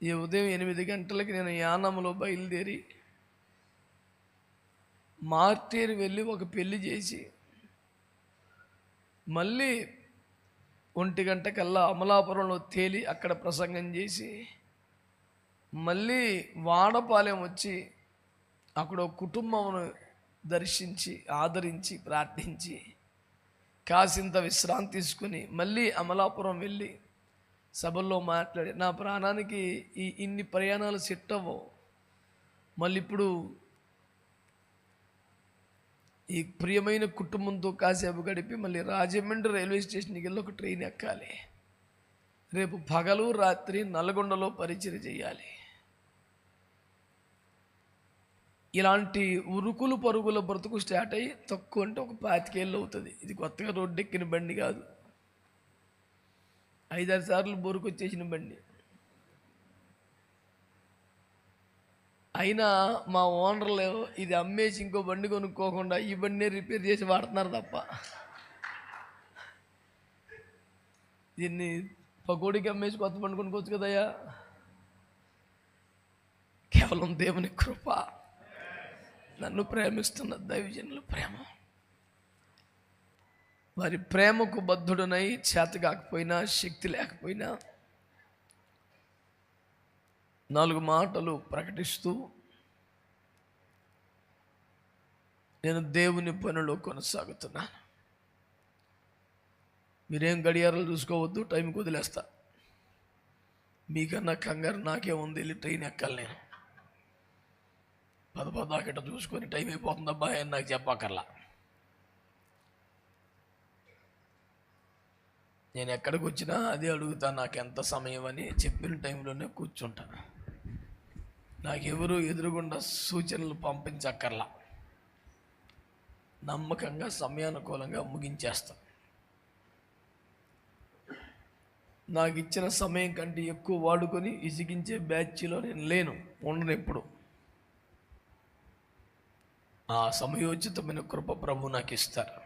ఈ ఉదయం ఎనిమిది గంటలకి నేను యానంలో బయలుదేరి మార్టీర్ వెళ్ళి ఒక పెళ్ళి చేసి మళ్ళీ ఒంటి గంట కల్లా అమలాపురంలో తేలి అక్కడ ప్రసంగం చేసి మళ్ళీ వాడపాలెం వచ్చి అక్కడ కుటుంబమును దర్శించి ఆదరించి ప్రార్థించి కాసింత విశ్రాంతి తీసుకుని మళ్ళీ అమలాపురం వెళ్ళి సభల్లో మాట్లాడి నా ప్రాణానికి ఈ ఇన్ని ప్రయాణాలు సెట్ అవ్వవు. మళ్ళీ ఇప్పుడు ఈ ప్రియమైన కుటుంబంతో కాసేపు గడిపి మళ్ళీ రాజమండ్రి రైల్వే స్టేషన్కి వెళ్ళి ఒక ట్రైన్ ఎక్కాలి. రేపు పగలు రాత్రి నల్గొండలో పరిచయం చేయాలి. ఇలాంటి ఉరుకులు పరుగుల బ్రతుకు స్టార్ట్ అయ్యి తక్కువ అంటే ఒక పాతికేళ్ళు అవుతుంది. ఇది కొత్తగా రోడ్డు ఎక్కిన బండి కాదు. ఐదారు సార్లు బోరుకొచ్చేసిన బండి. అయినా మా ఓనర్లు ఇది అమ్మేసి ఇంకో బండి కొనుక్కోకుండా ఈ బండినే రిపేర్ చేసి వాడుతున్నారు తప్ప. దీన్ని పకోడికి అమ్మేసి కొత్త బండి కొనుక్కోవచ్చు కదయ్యా? కేవలం దేవుని కృప. నన్ను ప్రేమిస్తున్న దైవజనులు ప్రేమ. వారి ప్రేమకు బద్ధుడనై చేత కాకపోయినా శక్తి లేకపోయినా నాలుగు మాటలు ప్రకటిస్తూ నేను దేవుని పనిలో కొనసాగుతున్నాను మీరేం గడియారాలు చూసుకోవద్దు టైంకి వదిలేస్తా. మీకన్నా కంగారు నాకే ఉంది వెళ్ళి ట్రైన్ ఎక్కాలి నేను. పద పద గట్ట చూసుకొని టైం అయిపోతుందబ్బా అని నాకు చెప్పక్కర్లా. నేను ఎక్కడికి వచ్చినా అదే అడుగుతాను నాకు ఎంత సమయం అని చెప్పిన టైంలోనే కూర్చుంటాను నాకెవరు ఎదురుగుండా సూచనలు పంపించక్కర్లా. నమ్మకంగా సమయానుకూలంగా ముగించేస్తాను నాకు ఇచ్చిన సమయం కంటే ఎక్కువ వాడుకొని ఇసిగించే బ్యాచ్లో నేను లేను ఉండను ఎప్పుడు. ఆ సమయోచితమైన కృప ప్రభు నాకు ఇస్తారు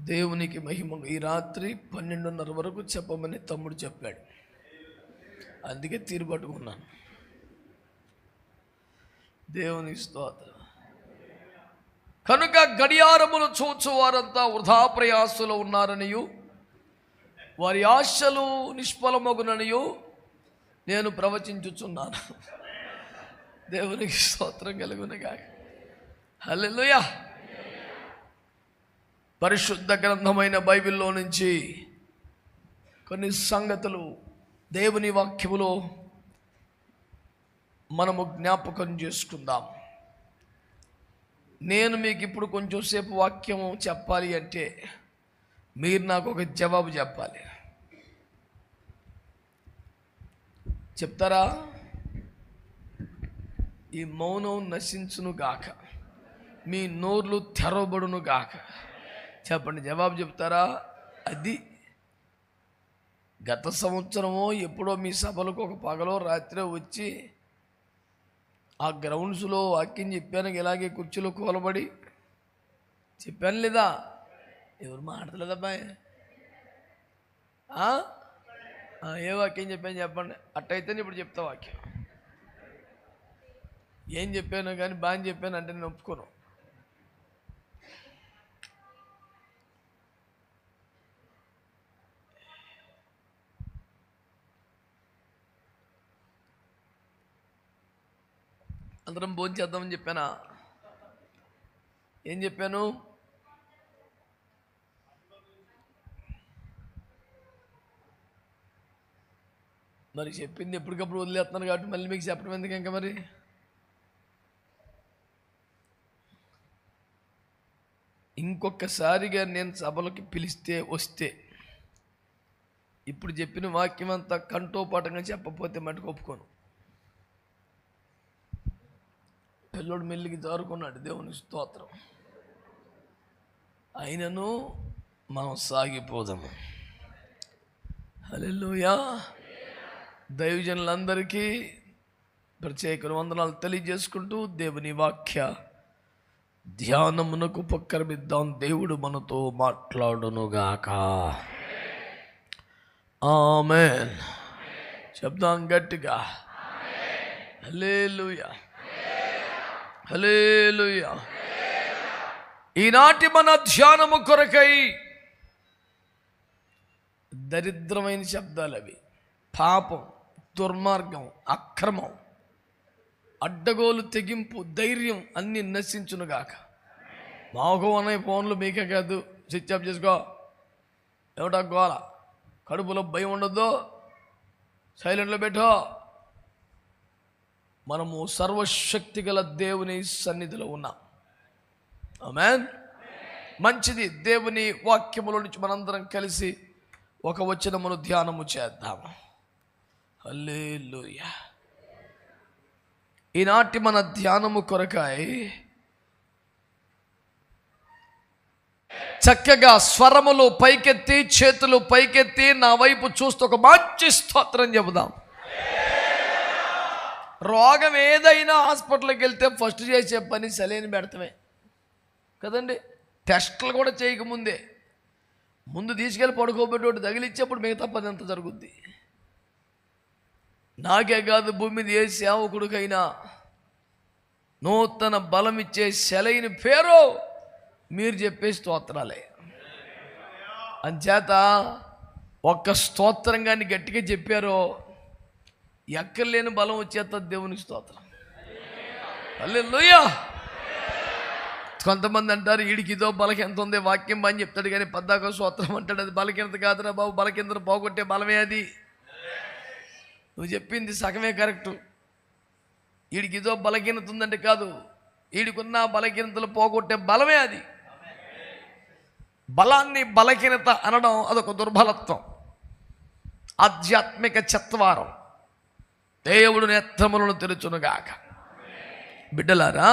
దేవునికి మహిమ ఈ రాత్రి పన్నెండున్నర వరకు చెప్పమని తమ్ముడు చెప్పాడు. అందుకే తీరు పట్టుకున్నాను. దేవుని స్తోత్రం. కనుక గడియారములు చూచు వారంతా వృధా ప్రయాసులు ఉన్నారనియు వారి ఆశలు నిష్ఫలమగుననియు నేను ప్రవచించుచున్నాను. దేవునికి స్తోత్రం కలుగునగా హల్లెలూయా! పరిశుద్ధ గ్రంథమైన బైబిల్లో నుంచి కొన్ని సంగతులు దేవుని వాక్యములో మనము జ్ఞాపకం చేసుకుందాం. నేను మీకు ఇప్పుడు కొంచెం సేపు వాక్యము చెప్పాలి అంటే మీరు నాకు ఒక జవాబు చెప్పాలి. చెప్తారా? ఈ మౌనం నశించును గాక. మీ నోర్లు తెరవబడును గాక. చెప్పండి జవాబు చెప్తారా? అది గత సంవత్సరమో ఎప్పుడో మీ సభలకు ఒక పగలో రాత్రి వచ్చి ఆ గ్రౌండ్స్లో వాక్యం చెప్పాను ఇలాగే కుర్చీలో కూలబడి. చెప్పాను లేదా? ఎవరు మాట్లాడలేదు ఏ వాక్యం చెప్పాను చెప్పండి. అట్టయితే ఇప్పుడు చెప్తా వాక్యం. ఏం చెప్పాను కానీ బాగా చెప్పాను అంటే నేను ఒప్పుకోను. అందరం భోజనం చేద్దామని చెప్పానా? ఏం చెప్పాను? మరి చెప్పింది ఎప్పటికప్పుడు వదిలేస్తున్నాను కాబట్టి మళ్ళీ మీకు చెప్పడం ఎందుకు ఇంకా మరి? ఇంకొకసారిగా నేను సభలకి పిలిస్తే వస్తే ఇప్పుడు చెప్పిన వాక్యం అంతా కంటోపాఠంగా చెప్పకపోతే మటుకు ఒప్పుకోను. పిల్లోడు మెల్లికి జారుకున్నాడు. దేవుని స్తోత్రం. అయినను మనం సాగిపోదాము. హల్లెలూయా. దైవజనులందరికీ ప్రత్యేక వందనాలు తెలియజేసుకుంటూ దేవుని వాక్య ధ్యానమునకు పక్కరమిద్దాం. దేవుడు మనతో మాట్లాడునుగాక. ఆమెన్. చెప్దాం గట్టిగా. Hallelujah hallelujah. ఈనాటి మన ధ్యానము కొరకై దరిద్రమైన శబ్దాలు అవి. పాపం దుర్మార్గం అక్రమం అడ్డగోలు తెగింపు ధైర్యం అన్ని నశించునుగాక. మాకు అనే ఫోన్లు మీకే కాదు. స్విచ్ ఆఫ్ చేసుకో. ఏమిటా గోల. కడుపులో భయం ఉండొద్దు. సైలెంట్లో పెట్టో. మనము సర్వశక్తి గల దేవుని సన్నిధిలో ఉన్నాం. ఆమెన్. మంచిది. దేవుని వాక్యములో నుంచి మనందరం కలిసి ఒక వచనమును ధ్యానము చేద్దాము హల్లెలూయా. ఈనాటి మన ధ్యానము కొరకాయ చక్కగా స్వరములు పైకెత్తి చేతులు పైకెత్తి నా వైపు చూస్తూ ఒక మంచి స్తోత్రం చెబుదాం. రోగం ఏదైనా హాస్పిటల్కి వెళ్తే ఫస్ట్ చేసే పని సెలైన్ పెడతామే. కదండి? టెస్టులు కూడా చేయకముందే. ముందు తీసుకెళ్ళి పడుకోబెట్టి తగిలిచ్చేప్పుడు మిగతా పని ఎంత జరుగుద్ది. నాకే కాదు భూమి మీద ఏ సేవకుడికైనా నూతన బలం ఇచ్చే సెలైన పేరు మీరు చెప్పే స్తోత్రాలే. అంచేత ఒక్క స్తోత్రం కానీ గట్టిగా చెప్పారో ఎక్కర్లేని బలం వచ్చేస్తుంది దేవునికి స్తోత్రం. హల్లెలూయా! కొంతమంది అంటారు ఈడికిదో బలకెంత ఉంది వాక్యం అని చెప్తాడు కానీ పద్దాక స్తోత్రం అంటాడు అది బలకెంత కాదురా బాబు బలకెంత పోగొట్టే బలమే అది. నువ్వు చెప్పింది సగమే కరెక్టు. వీడికిదో బలహీనత ఉందంటే కాదు వీడికున్న బలహీనతలు పోగొట్టే బలమే అది. బలాన్ని బలహీనత అనడం అదొక దుర్బలత్వం. ఆధ్యాత్మిక చత్వారం. దేవుడు నేత్రములను తెరుచునుగాక. బిడ్డలారా